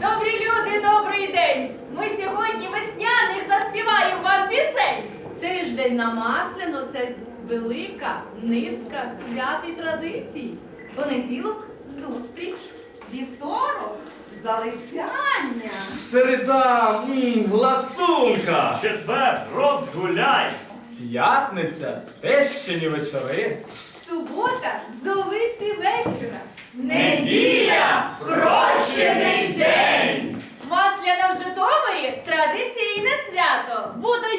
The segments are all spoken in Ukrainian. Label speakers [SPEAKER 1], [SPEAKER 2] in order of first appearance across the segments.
[SPEAKER 1] Добрі люди, добрий день! Ми сьогодні весняних заспіваємо вам пісень.
[SPEAKER 2] Тиждень на Масляну це велика низка свят і традицій.
[SPEAKER 1] Понеділок зустріч.
[SPEAKER 3] Вівторок залицяння.
[SPEAKER 4] Середа, мм, ласунка.
[SPEAKER 5] Четвер, розгуляй!
[SPEAKER 4] П'ятниця, тещині вечори.
[SPEAKER 3] Субота золиці вечора.
[SPEAKER 1] Неділя прощений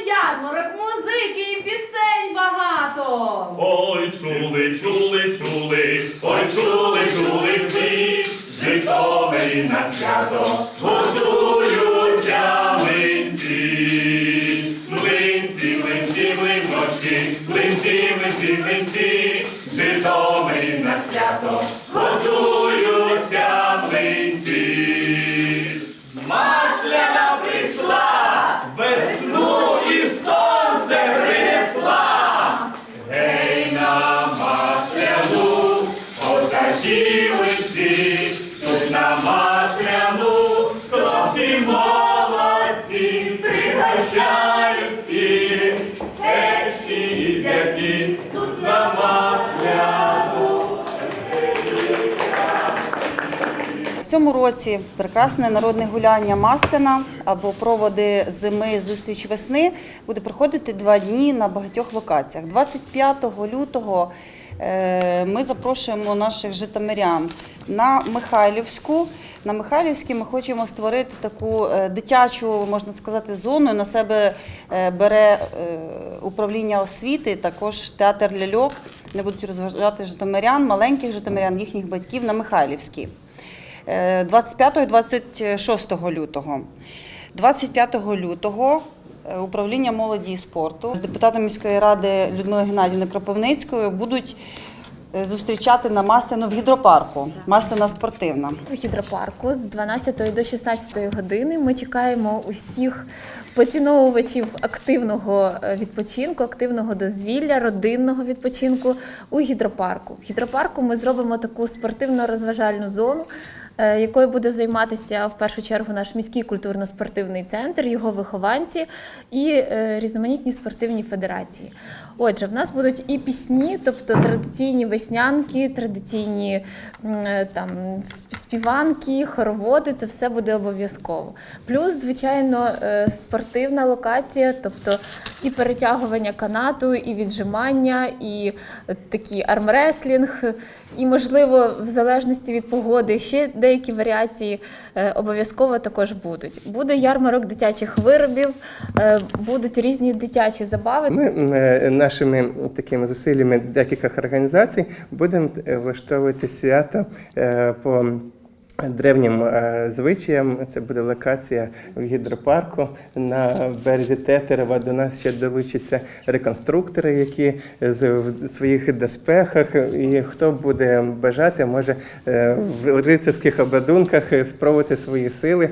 [SPEAKER 2] ярмарок, музики і пісень багато.
[SPEAKER 5] Ой, чули, чули, чули, ой, чули, чули всі, Житомирі на свято готуються млинці. Млинці, млинці, млиночки, млинці, млинці, млинці,
[SPEAKER 6] цьому році прекрасне народне гуляння Масляна або проводи зими зустріч весни буде проходити два дні на багатьох локаціях. 25 лютого е, ми запрошуємо наших житомирян на Михайлівську. На Михайлівській ми хочемо створити таку е, дитячу, можна сказати, зону. На себе е, бере управління освіти, також театр ляльок. Вони будуть розважати житомирян, маленьких житомирян, їхніх батьків на Михайлівській. 25 і 26 лютого. 25 лютого е, управління молоді і спорту з депутатом міської ради Людмилою Геннадіївною Кропивницькою будуть е, зустрічати на Масляну в гідропарку. Масляна спортивна.
[SPEAKER 7] В гідропарку з 12 до 16 години ми чекаємо усіх поціновувачів активного е, відпочинку, активного дозвілля, родинного відпочинку у гідропарку. В гідропарку ми зробимо таку спортивно-розважальну зону, е, якою буде займатися в першу чергу наш міський культурно-спортивний центр, його вихованці і е, різноманітні спортивні федерації. Отже, в нас будуть і пісні, тобто традиційні веснянки, традиційні е, там співанки, хороводи, це все буде обов'язково. Плюс, звичайно, е, спортивна локація, тобто і перетягування канату, і віджимання, і е, такий армреслінг, і, можливо, в залежності від погоди, ще деякі варіації е, обов'язково також будуть. Буде ярмарок дитячих виробів, е, будуть різні дитячі забави.
[SPEAKER 8] Ми е, нашими такими зусиллями декілька організацій будемо влаштовувати свято по древнім звичаєм. Це буде локація в гідропарку на березі Тетерева. До нас ще долучаться реконструктори, які в своїх доспехах. І хто буде бажати, може е, в рицарських обладунках е, спробувати свої сили.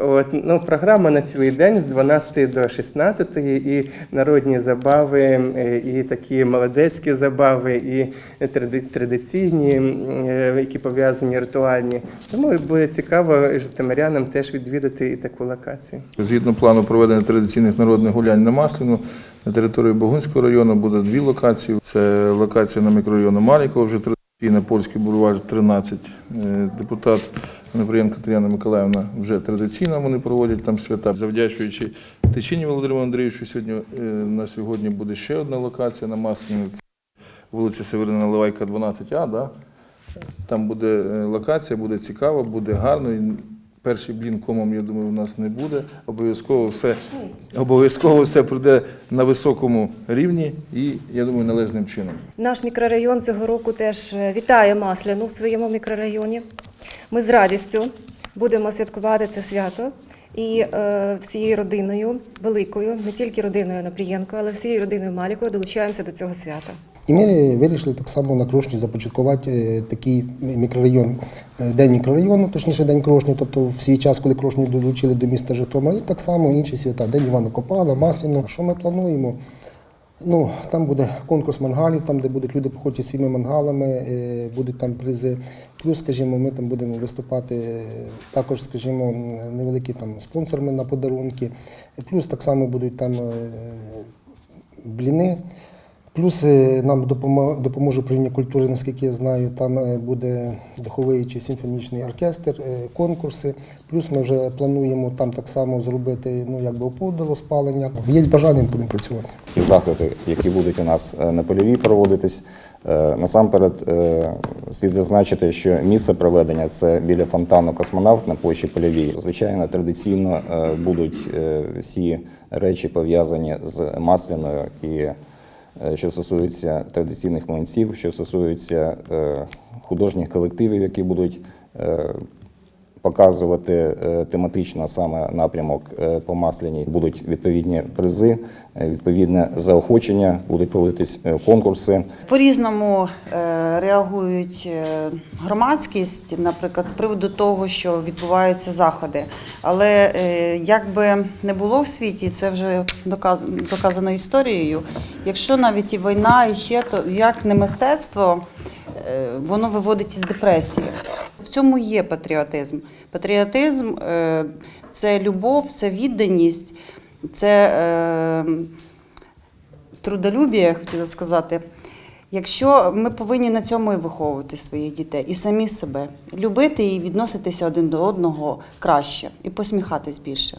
[SPEAKER 8] От, ну, програма на цілий день з 12 до 16 і народні забави, і такі молодецькі забави, і традиційні, е, які пов'язані ритуальні. Тому буде цікаво житомирянам теж відвідати і таку локацію.
[SPEAKER 9] Згідно плану проведення традиційних народних гулянь на Масляну, на території Богунського району буде дві локації. Це локація на мікрорайону Малікова, вже традиційна Польський бульвар 13. Е, Депутат Неприємка Тетяна Миколаївна вже традиційно вони проводять там свята. Завдячуючи Тичині Володимиру Андрійовичу, сьогодні е, на сьогодні буде ще одна локація на Масляну. Вулиця Северина Левайка, 12А. Да? Там буде е, локація, буде цікаво, буде гарно. Перший блін комом, я думаю, у нас не буде. Обов'язково все, обов'язково все пройде на високому рівні і, я думаю, належним чином.
[SPEAKER 10] Наш мікрорайон цього року теж е, вітає Масляну в своєму мікрорайоні. Ми з радістю будемо святкувати це свято і е, всією родиною, великою, не тільки родиною Напрієнко, але всією родиною Малікою долучаємося до цього свята.
[SPEAKER 11] І ми вирішили так само на Крошні започаткувати е, такий мікрорайон, е, день мікрорайону, точніше день Крошні, тобто в свій час, коли Крошню долучили до міста Житомир, і так само інші свята, День Івана Копала, Масляну. Що ми плануємо? Ну, там буде конкурс мангалів, там, де будуть люди походити зі своїми мангалами, е, будуть там призи. Плюс, скажімо, ми там будемо виступати е, також, скажімо, невеликі там спонсорами на подарунки. Плюс так само будуть там е, бліни. Плюс нам допомо- допоможе управління культури, наскільки я знаю, там е, буде духовий чи симфонічний оркестр, е, конкурси. Плюс ми вже плануємо там так само зробити ну, якби опудало спалення. Є бажання, будемо працювати.
[SPEAKER 12] ті заходи, які будуть у нас е, на польовій проводитись. Насамперед слід зазначити, що місце проведення це біля фонтану космонавт на площі польовій. Звичайно, традиційно будуть всі речі пов'язані з масляною і що стосується традиційних млинців, що стосується е, художніх колективів, які будуть е, показувати е, тематично саме напрямок е, по масляній. Будуть відповідні призи, е, відповідне заохочення, будуть проводитись конкурси.
[SPEAKER 6] По-різному е, реагують громадськість, наприклад, з приводу того, що відбуваються заходи. Але як би не було в світі, це вже доказ- доказано історією. Якщо навіть і війна, і ще то як не мистецтво, воно виводить із депресії. В цьому є патріотизм. Патріотизм е, це любов, це відданість, це. Е, трудолюбія, я хотіла сказати. Якщо ми повинні на цьому і виховувати своїх дітей, і самі себе, любити і відноситися один до одного краще, і посміхатись більше.